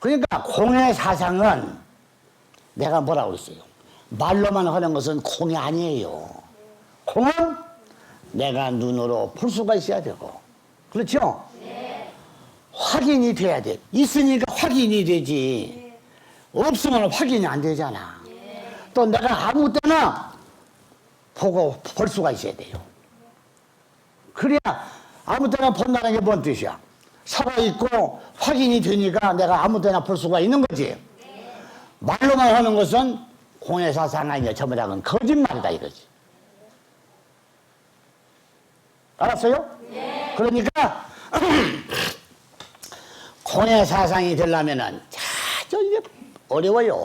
그러니까 공의 사상은 내가 뭐라고 했어요? 말로만 하는 것은 공이 아니에요. 공은 내가 눈으로 볼 수가 있어야 되고. 그렇죠? 확인이 돼야 돼. 있으니까 확인이 되지. 없으면 확인이 안 되잖아. 또 내가 아무 때나 보고 볼 수가 있어야 돼요. 그래야 아무 때나 본다는 게 뭔 뜻이야? 살아있고 확인이 되니까 내가 아무 때나 볼 수가 있는 거지. 말로만 하는 것은 공해사상 아니냐 전부 다 거짓말이다 이거지. 알았어요? 그러니까 공해사상이 되려면은 자저 이게 어려워요.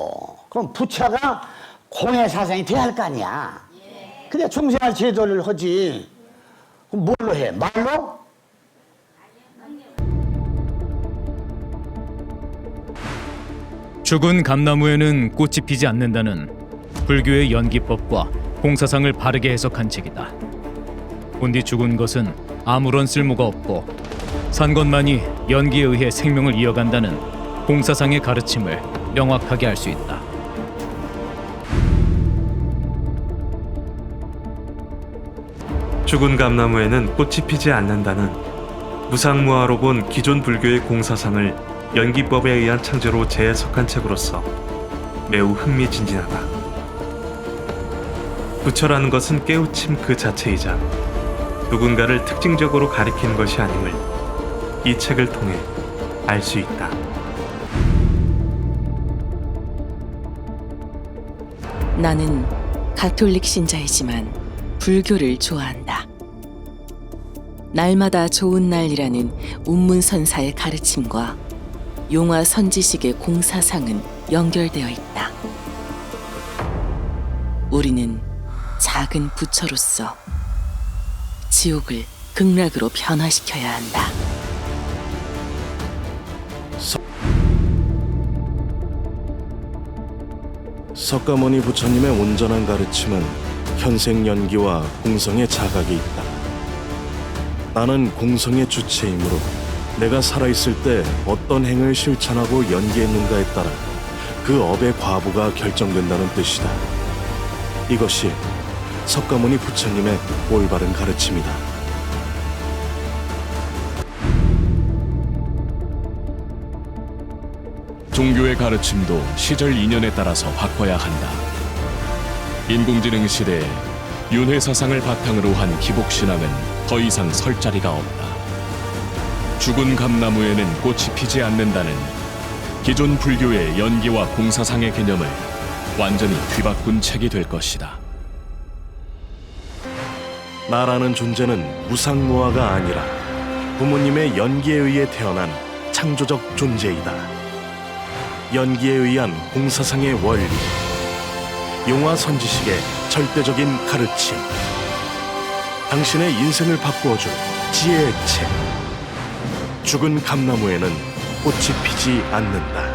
그럼 부처가 공해사상이 돼야 할 거 아니야. 그래 충성할 제도를 하지. 그럼 뭘로 해? 말로? 죽은 감나무에는 꽃이 피지 않는다는 불교의 연기법과 공사상을 바르게 해석한 책이다. 본디 죽은 것은 아무런 쓸모가 없고 산 것만이 연기에 의해 생명을 이어간다는 공사상의 가르침을 명확하게 알 수 있다. 죽은 감나무에는 꽃이 피지 않는다는 무상무화로 본 기존 불교의 공사상을 연기법에 의한 창조로 재해석한 책으로서 매우 흥미진진하다. 부처라는 것은 깨우침 그 자체이자 누군가를 특징적으로 가리키는 것이 아님을 이 책을 통해 알 수 있다. 나는 가톨릭 신자이지만 불교를 좋아한다. 날마다 좋은 날이라는 운문선사의 가르침과 용화 선지식의 공사상은 연결되어 있다. 우리는 작은 부처로서 지옥을 극락으로 변화시켜야 한다. 석가모니 부처님의 온전한 가르침은 현생 연기와 공성의 자각이 있다. 나는 공성의 주체이므로 내가 살아있을 때 어떤 행을 실천하고 연기했는가에 따라 그 업의 과부가 결정된다는 뜻이다. 이것이 석가모니 부처님의 올바른 가르침이다. 종교의 가르침도 시절 인연에 따라서 바꿔야 한다. 인공지능 시대에 윤회 사상을 바탕으로 한 기복 신앙은 더 이상 설 자리가 없다. 죽은 감나무에는 꽃이 피지 않는다는 기존 불교의 연기와 공사상의 개념을 완전히 뒤바꾼 책이 될 것이다. 나라는 존재는 무상무화가 아니라 부모님의 연기에 의해 태어난 창조적 존재이다. 연기에 의한 공사상의 원리, 용화 선지식의 절대적인 가르침, 당신의 인생을 바꾸어줄 지혜의 책. 죽은 감나무에는 꽃이 피지 않는다.